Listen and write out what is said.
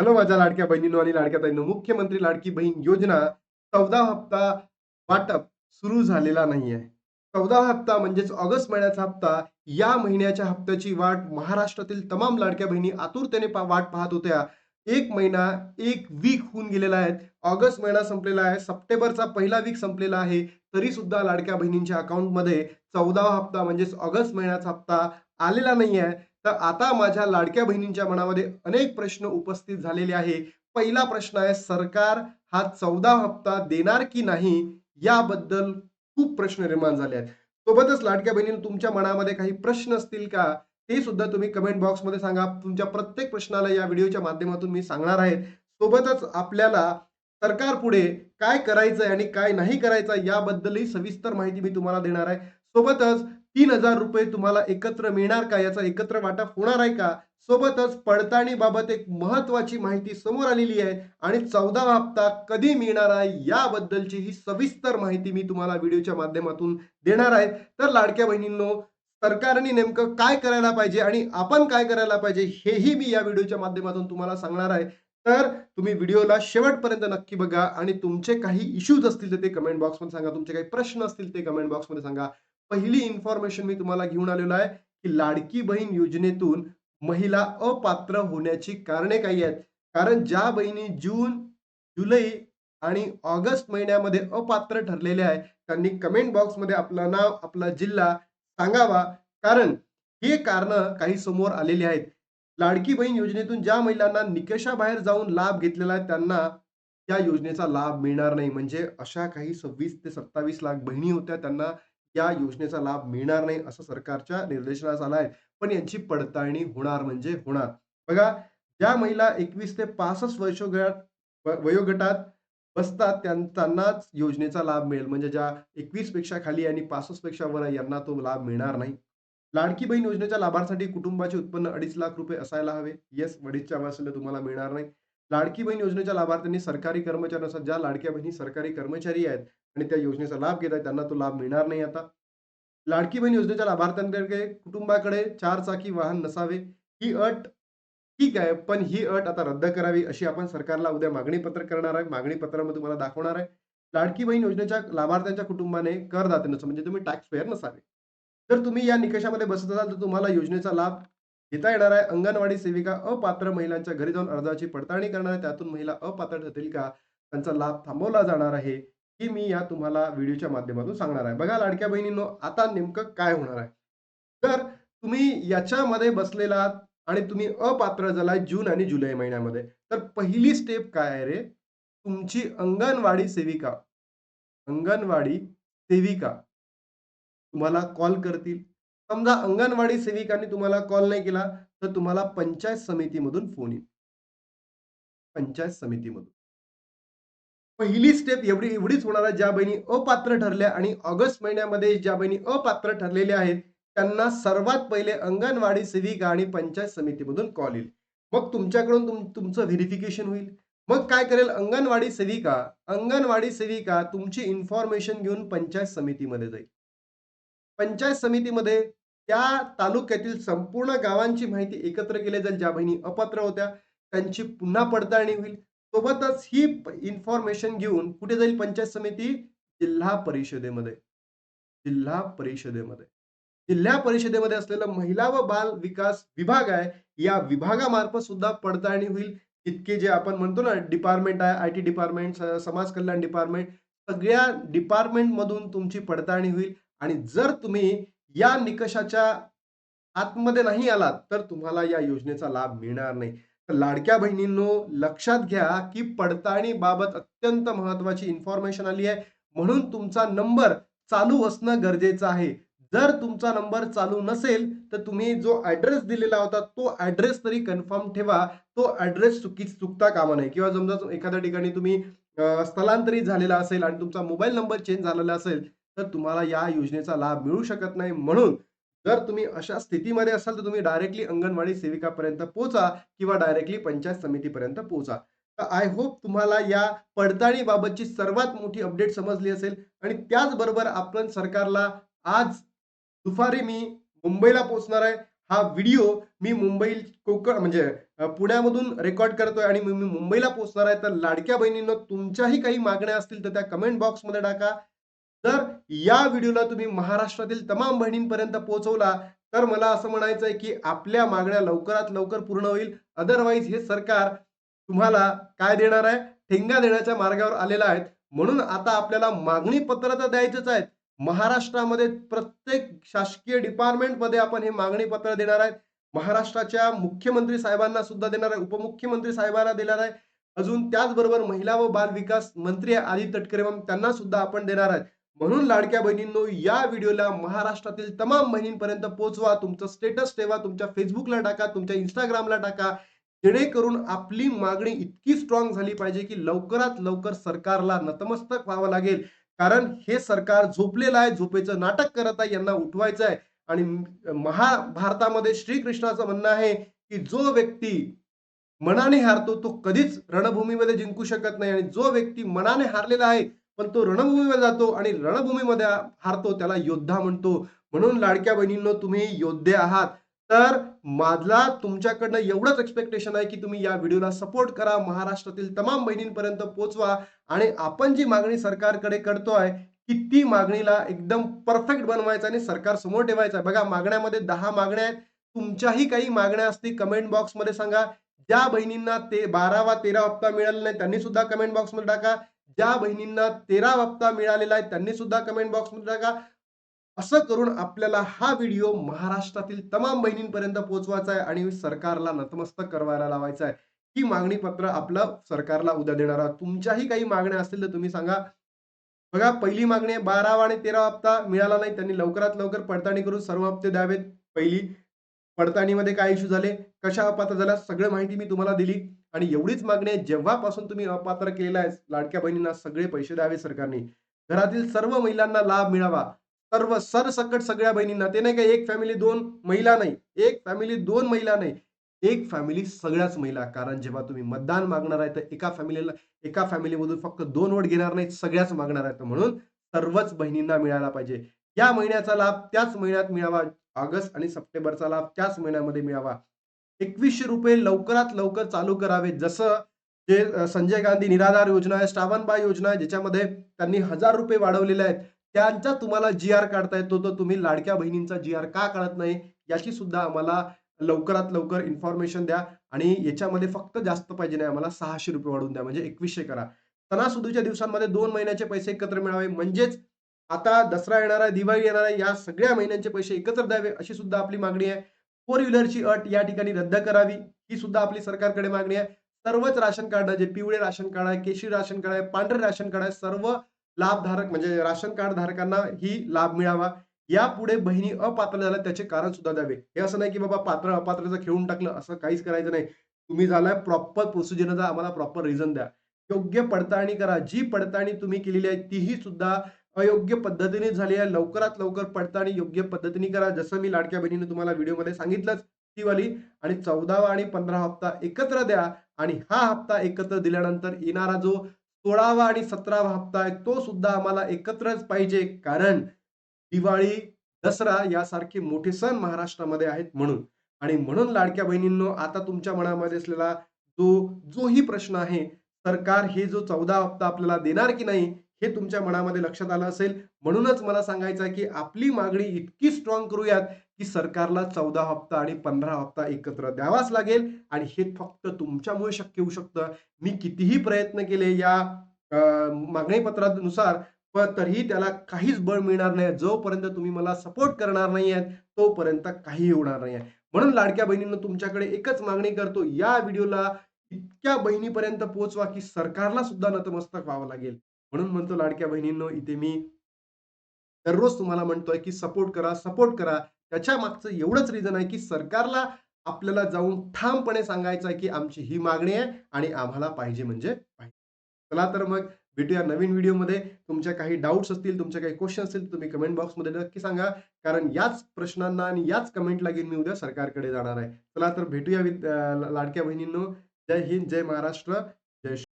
Hello माझ्या लाडक्या बहिणीनो आणि लाडक्या ताईंनो मुख्यमंत्री लाडकी बहीण योजना चौदा हप्ता वाटप सुरू झालेला नाहीये. चौदा हप्ता म्हणजेच ऑगस्ट महिन्याचा हप्ता या महिन्याच्या हप्त्याची वाट महाराष्ट्रातील तमाम लाडक्या बहिणी आतुरतेने पा- वाट पाहत होत्या. एक महिना एक वीक होऊन गेलेला आहे. ऑगस्ट महिना संपलेला आहे. सप्टेंबरचा पहिला वीक संपलेला आहे. तरी सुद्धा लाडक्या बहिणींच्या अकाउंटमध्ये चौदा हप्ता म्हणजेच ऑगस्ट महिन्याचा हप्ता आलेला नाही आहे तर आता माझ्या लाडक्या बहिणींच्या मनामध्ये अनेक प्रश्न उपस्थित झालेले आहे पहिला प्रश्न आहे सरकार हा चौदा हप्ता देणार की नाही? याबद्दल खूप प्रश्न निर्माण झाले आहेत. सोबतच लाडक्या बहिणी तुमच्या मनामध्ये काही प्रश्न असतील का? ते सुद्धा तुम्ही कमेंट बॉक्समध्ये सांगा. तुमच्या प्रत्येक प्रश्नाला या व्हिडिओच्या माध्यमातून मी सांगणार आहे. सोबतच आपल्याला सरकार पुढे काय करायचंय आणि काय नाही करायचं याबद्दलही सविस्तर माहिती मी तुम्हाला देणार आहे. सोबतच तीन हजार रुपये तुम्हाला एकत्र मिळणार का? याचा एकत्र वाटप होणार आहे का? सोबतच पडताळणी बाबत एक महत्वाची माहिती समोर आलेली आहे आणि चौदा हप्ता कधी मिळणार आहे याबद्दलची ही सविस्तर माहिती मी तुम्हाला व्हिडिओच्या माध्यमातून देणार आहे. तर लाडक्या बहिणींनो सरकारने नेमकं काय करायला पाहिजे आणि आपण काय करायला पाहिजे हेही मी या व्हिडिओच्या माध्यमातून तुम्हाला सांगणार आहे. तर तुम्ही व्हिडिओला शेवटपर्यंत नक्की बघा आणि तुमचे काही इश्यूज असतील तर ते कमेंट बॉक्समध्ये सांगा. तुमचे काही प्रश्न असतील ते कमेंट बॉक्समध्ये सांगा. पहिली इन्फॉर्मेशन मी तुम्हाला घेऊन आलेलो आहे की लाडकी बहीण योजनेतून महिला अपात्र होण्याची कारणे काही आहेत. कारण ज्या बहिणी जून जुलै आणि ऑगस्ट महिन्यामध्ये अपात्र ठरलेल्या आहेत त्यांनी कमेंट बॉक्समध्ये आपलं नाव आपला जिल्हा सांगावा. कारण हे कारण काही समोर आलेली आहेत. लाडकी बहीण योजनेतून ज्या महिलांना निकषाबाहेर जाऊन लाभ घेतलेला आहे त्यांना या योजनेचा लाभ मिळणार नाही. म्हणजे अशा काही सव्वीस ते सत्तावीस लाख बहिणी होत्या त्यांना या योजनेचा लाभ मिळणार नाही असं सरकारच्या निर्देशनास आला आहे. पण यांची पडताळणी होणार म्हणजे होणार. बघा ज्या महिला एकवीस ते पासष्ट वर्षोगटात वयोगटात बसतात त्यांनाच योजनेचा लाभ मिळेल. म्हणजे ज्या एकवीसपेक्षा खाली आणि पासष्टपेक्षा वर यांना तो लाभ मिळणार नाही. लाडकी बहीण योजनेच्या लाभार्थ्यासाठी कुटुंबाचे उत्पन्न अडीच लाख रुपये असायला हवे. येस अडीचच्या वाचले तुम्हाला मिळणार नाही. लाडकी बहीण योजनेच्या लाभार्थ्यांनी सरकारी कर्मचाऱ्यांनुसार ज्या लाडक्या बहिणी सरकारी कर्मचारी आहेत आणि त्या योजनेचा लाभ घेत आहेत. त्यांना तो लाभ मिळणार नाही आता. लाडकी बहीण योजनेच्या लाभार्थ्यांकडे कुटुंबाकडे चार चाकी वाहन नसावे ही अट ठीक आहे पण ही अट आता रद्द करावी अशी आपण सरकारला उद्या मागणी पत्र करणार आहे. मागणी पत्रामध्ये तुम्हाला दाखवणार आहे. लाडकी बहीण योजनेच्या लाभार्थ्यांच्या कुटुंबाने करदाते नसावे म्हणजे तुम्ही टॅक्स पेअर नसावे. जर तुम्ही या निकषामध्ये बसत असाल तर तुम्हाला योजनेचा लाभ घेता येणार आहे अंगणवाडी सेविका अपात्र महिलांच्या घरी जाऊन अर्जाची पडताळणी करणार आहे. त्यातून महिला अपात्र ठरतील का? त्यांचा लाभ थांबवला जाणार आहे की मी या तुम्हाला व्हिडिओच्या माध्यमातून सांगणार आहे. बघा लाडक्या बहिणींनो आता नेमकं काय होणार आहे? तर तुम्ही याच्यामध्ये बसलेला आणि तुम्ही अपात्र झालाय जून आणि जुलै महिन्यामध्ये. तर पहिली स्टेप काय आहे रे? तुमची अंगणवाडी सेविका अंगणवाडी सेविका तुम्हाला कॉल करतील. समजा अंगणवाडी सेविकांनी तुम्हाला कॉल नाही केला तर तुम्हाला पंचायत समितीमधून फोन येईल. पंचायत समितीमधून. पहिली स्टेप एवढी एवढीच होणार आहे. ज्या बहिणी अपात्र ठरल्या आणि ऑगस्ट महिन्यामध्ये ज्या बहिणी अपात्र ठरलेल्या आहेत त्यांना सर्वात पहिले अंगणवाडी सेविका आणि पंचायत समितीमधून कॉल येईल. मग तुमच्याकडून तुम तुमचं व्हेरिफिकेशन होईल. मग काय करेल अंगणवाडी सेविका? अंगणवाडी सेविका तुमची इन्फॉर्मेशन घेऊन पंचायत समितीमध्ये जाईल. पंचायत समितीमध्ये त्या तालुक्यातील संपूर्ण गावांची माहिती एकत्र केली जाईल ज्या बहिणी अपात्र होत्या त्यांची पुन्हा पडताळणी होईल. सोबतच ही इन्फॉर्मेशन घेऊन कुठे जाईल पंचायत समिती? जिल्हा परिषदेमध्ये. जिल्हा परिषदेमध्ये. जिल्हा परिषदेमध्ये असलेला महिला व बाल विकास विभाग आहे या विभागामार्फत सुद्धा पडताळणी होईल. इतके जे आपण म्हणतो ना डिपार्टमेंट आहे आय टी डिपार्टमेंट समाज कल्याण डिपार्टमेंट सगळ्या डिपार्टमेंट मधून तुमची पडताळणी होईल. आणि जर तुम्ही या निकषाच्या आतमध्ये नाही आलात तर तुम्हाला या योजनेचा लाभ मिळणार नाही. तर लाडक्या बहिणींनो लक्षात घ्या की पडताळणी बाबत अत्यंत महत्वाची इन्फॉर्मेशन आली आहे. म्हणून तुमचा नंबर चालू असणं गरजेचं आहे. जर तुमचा नंबर चालू नसेल तर तुम्ही जो ऍड्रेस दिलेला होता तो ऍड्रेस तरी कन्फर्म ठेवा. तो ऍड्रेस चुकी चुकता कामा नाही किंवा समजा एखाद्या ठिकाणी तुम्ही स्थलांतरित झालेला असेल आणि तुमचा मोबाईल नंबर चेंज झालेला असेल तर तुम्हाला या योजनेचा लाभ मिळू शकत नाही. म्हणून जर तुम्ही अशा स्थितीमध्ये असाल तर तुम्ही डायरेक्टली अंगणवाडी सेविकापर्यंत पोहोचा किंवा डायरेक्टली पंचायत समितीपर्यंत पोहोचा. तर आय होप तुम्हाला या पडताळणीबाबतची सर्वात मोठी अपडेट समजली असेल. आणि त्याचबरोबर आपण सरकारला आज दुपारी मी मुंबईला पोहोचणार आहे. हा व्हिडिओ मी मुंबई कोकण म्हणजे पुण्यामधून रेकॉर्ड करतोय आणि मी मुंबईला पोहोचणार आहे. तर लाडक्या बहिणींना तुमच्याही काही मागण्या असतील तर त्या कमेंट बॉक्समध्ये टाका. जर या व्हिडिओला तुम्ही महाराष्ट्रातील तमाम बहिणींपर्यंत पोहोचवला तर मला असं म्हणायचं आहे की आपल्या मागण्या लवकरात लवकर पूर्ण होईल. अदरवाईज हे सरकार तुम्हाला काय देणार आहे? ठेंगा देण्याच्या मार्गावर आलेलं आहे म्हणून आता आपल्याला मागणी पत्र तर द्यायचंच आहेत. महाराष्ट्रामध्ये प्रत्येक शासकीय डिपार्टमेंटमध्ये आपण हे मागणी पत्र देणार आहेत. महाराष्ट्राच्या मुख्यमंत्री साहेबांना सुद्धा देणार आहे. उपमुख्यमंत्री साहेबांना देणार आहे. अजून त्याचबरोबर महिला व बाल विकास मंत्री आदित्य तटकरे त्यांना सुद्धा आपण देणार आहेत. म्हणून लाडक्या बहिणींनो या व्हिडिओला महाराष्ट्रातील तमाम बहिणींपर्यंत पोहोचवा. तुमचं स्टेटस ठेवा तुमच्या फेसबुकला टाका तुमच्या इंस्टाग्रामला टाका. जेणेकरून आपली मागणी इतकी स्ट्रॉंग झाली पाहिजे की लवकरात लवकर सरकारला नतमस्तक व्हावं लागेल. कारण हे सरकार झोपलेलं आहे झोपेचं नाटक करत आहे यांना उठवायचं आहे. आणि महाभारतामध्ये श्रीकृष्णाचं म्हणणं आहे की जो व्यक्ती मनाने हारतो तो कधीच रणभूमीमध्ये जिंकू शकत नाही. आणि जो व्यक्ती मनाने हारलेला आहे पण तो रणभूमीमध्ये जातो आणि रणभूमीमध्ये हारतो त्याला योद्धा म्हणतो. म्हणून लाडक्या बहिणींनो तुम्ही योद्धे आहात. तर माझा तुमच्याकडनं एवढंच एक्सपेक्टेशन आहे की तुम्ही या व्हिडिओला सपोर्ट करा. महाराष्ट्रातील तमाम बहिणींपर्यंत पोहोचवा. आणि आपण जी मागणी सरकारकडे करतोय की ती मागणीला एकदम परफेक्ट बनवायचं आणि सरकार समोर ठेवायचं आहे. बघा मागण्यामध्ये दहा मागण्या आहेत. तुमच्याही काही मागण्या असतील कमेंट बॉक्समध्ये सांगा. ज्या बहिणींना ते बारावा तेरा हप्ता मिळाला नाही त्यांनी सुद्धा कमेंट बॉक्समध्ये टाका. ज्या बहिणींना तेरा हप्ता मिळालेला आहे त्यांनी सुद्धा कमेंट बॉक्समध्ये टाका. असं करून आपल्याला हा व्हिडिओ महाराष्ट्रातील तमाम बहिणींपर्यंत पोहोचवायचा आहे आणि सरकारला नतमस्तक करवायला लावायचा आहे. ही मागणी पत्र आपलं सरकारला उद्या देणार आहोत. तुमच्याही काही मागण्या असतील तर तुम्ही सांगा. बघा पहिली मागणी आहे बारावा आणि तेरा हप्ता मिळाला नाही त्यांनी लवकरात लवकर पडताळणी करून सर्व हप्ते द्यावेत. पहिली पडताळणीमध्ये काय इश्यू झाले? कशा अपात्र झाल्या सगळं माहिती मी तुम्हाला दिली. आणि एवढीच मागणी आहे जेव्हापासून तुम्ही अपात्र केलेला आहे लाडक्या बहिणींना सगळे पैसे द्यावे सरकारने. घरातील सर्व महिलांना लाभ मिळावा. सर्व सरसकट सगळ्या बहिणींना. ते नाही का एक फॅमिली दोन महिला नाही. एक फॅमिली दोन महिला नाही. एक फॅमिली सगळ्याच महिला. कारण जेव्हा तुम्ही मतदान मागणार आहे तर एका फॅमिलीला एका फॅमिलीमधून फक्त दोन वोट घेणार नाही सगळ्याच मागणार आहेत. म्हणून सर्वच बहिणींना मिळाला पाहिजे. या महिन्याचा लाभ त्याच महिन्यात मिळावा. ऑगस्ट आणि सप्टेंबरचा लाभ त्याच महिन्यामध्ये मिळावा. एकवीसशे रुपये लवकरात लवकर चालू करावे जसं जे संजय गांधी निराधार योजना आहे श्रावणबाई योजना आहे ज्याच्यामध्ये त्यांनी हजार रुपये वाढवलेले आहेत. त्यांचा तुम्हाला जी आर काढता येतो तर तुम्ही लाडक्या बहिणींचा जी आर का काढत नाही याची सुद्धा आम्हाला लवकरात लवकर इन्फॉर्मेशन द्या. आणि याच्यामध्ये फक्त जास्त पाहिजे नाही आम्हाला सहाशे रुपये वाढवून द्या म्हणजे एकवीसशे करा. सणासुदीच्या दिवसांमध्ये दोन महिन्याचे पैसे एकत्र मिळावे. म्हणजेच आता दसरा येणार आहे दिवाळी येणार आहे या सगळ्या महिन्यांचे पैसे एकत्र द्यावे अशी सुद्धा आपली मागणी आहे. फोर व्हीलरची अट या ठिकाणी रद्द करावी. ही सुद्धा आपली सरकारकडे मागणी आहे. सर्वच राशन कार्ड जे पिवळे राशन कार्ड आहे केशरी राशन कार्ड आहे पांढरे राशन कार्ड आहे सर्व लाभधारक म्हणजे राशन कार्ड धारकांना ही लाभ मिळावा. यापुढे बहिणी अपात्र झाल्या त्याचे कारण सुद्धा द्यावे. हे असं नाही की बाबा पात्र अपात्रचं खेळून टाकलं असं काहीच करायचं नाही. तुम्ही झालाय प्रॉपर प्रोसिजरचा आम्हाला प्रॉपर रिझन द्या. योग्य पडताळणी करा. जी पडताळणी तुम्ही केलेली आहे तीही सुद्धा अयोग्य पद्धतीने झाली आहे. लवकरात लवकर पडताळणी योग्य पद्धतीने करा. जसं मी लाडक्या बहिणीने तुम्हाला व्हिडिओमध्ये सांगितलंच ती वाली. आणि चौदावा आणि पंधरा हप्ता एकत्र द्या. आणि हा हप्ता एकत्र दिल्यानंतर येणारा जो सोळावा आणि सतरावा हप्ता आहे तो सुद्धा आम्हाला एकत्रच पाहिजे. कारण दिवाळी दसरा यासारखे मोठे सण महाराष्ट्रामध्ये आहेत म्हणून. आणि म्हणून लाडक्या बहिणींनो आता तुमच्या मनामध्ये असलेला जो जोही प्रश्न आहे सरकार हे जो चौदा हप्ता आपल्याला देणार की नाही हे तुमच्या मनामध्ये लक्षात आलं असेल. म्हणूनच मला सांगायचं आहे की आपली मागणी इतकी स्ट्रॉंग करूयात की सरकारला चौदा हप्ता आणि पंधरा हप्ता एकत्र द्यावाच लागेल आणि हे फक्त तुमच्यामुळे शक्य होऊ शकतं. मी कितीही प्रयत्न केले या मागणी पत्रानुसार पण तरीही त्याला काहीच बळ मिळणार नाही. जोपर्यंत तुम्ही मला सपोर्ट करणार नाही आहेत तोपर्यंत काही होणार नाही आहे म्हणून लाडक्या बहिणींना तुमच्याकडे एकच मागणी करतो. या व्हिडिओला इतक्या बहिणीपर्यंत पोहोचवा की सरकारला सुद्धा नतमस्तक व्हावं लागेल. म्हणून म्हणतो लाडक्या बहिणींनो इथे मी दररोज तुम्हाला म्हणतोय की सपोर्ट करा सपोर्ट करा. त्याच्या मागचं एवढंच रिझन आहे की सरकारला आपल्याला जाऊन ठामपणे सांगायचं आहे की आमची ही मागणी आहे आणि आम्हाला पाहिजे म्हणजे पाहिजे. चला तर मग भेटूया नवीन व्हिडिओमध्ये. तुमच्या काही डाऊट्स असतील तुमच्या काही क्वेश्चन असतील तुम्ही कमेंट बॉक्समध्ये नक्की सांगा. कारण याच प्रश्नांना आणि याच कमेंटला घेऊन मी उद्या सरकारकडे जाणार आहे. चला तर भेटूया लाडक्या बहिणींनो. जय हिंद जय महाराष्ट्र जय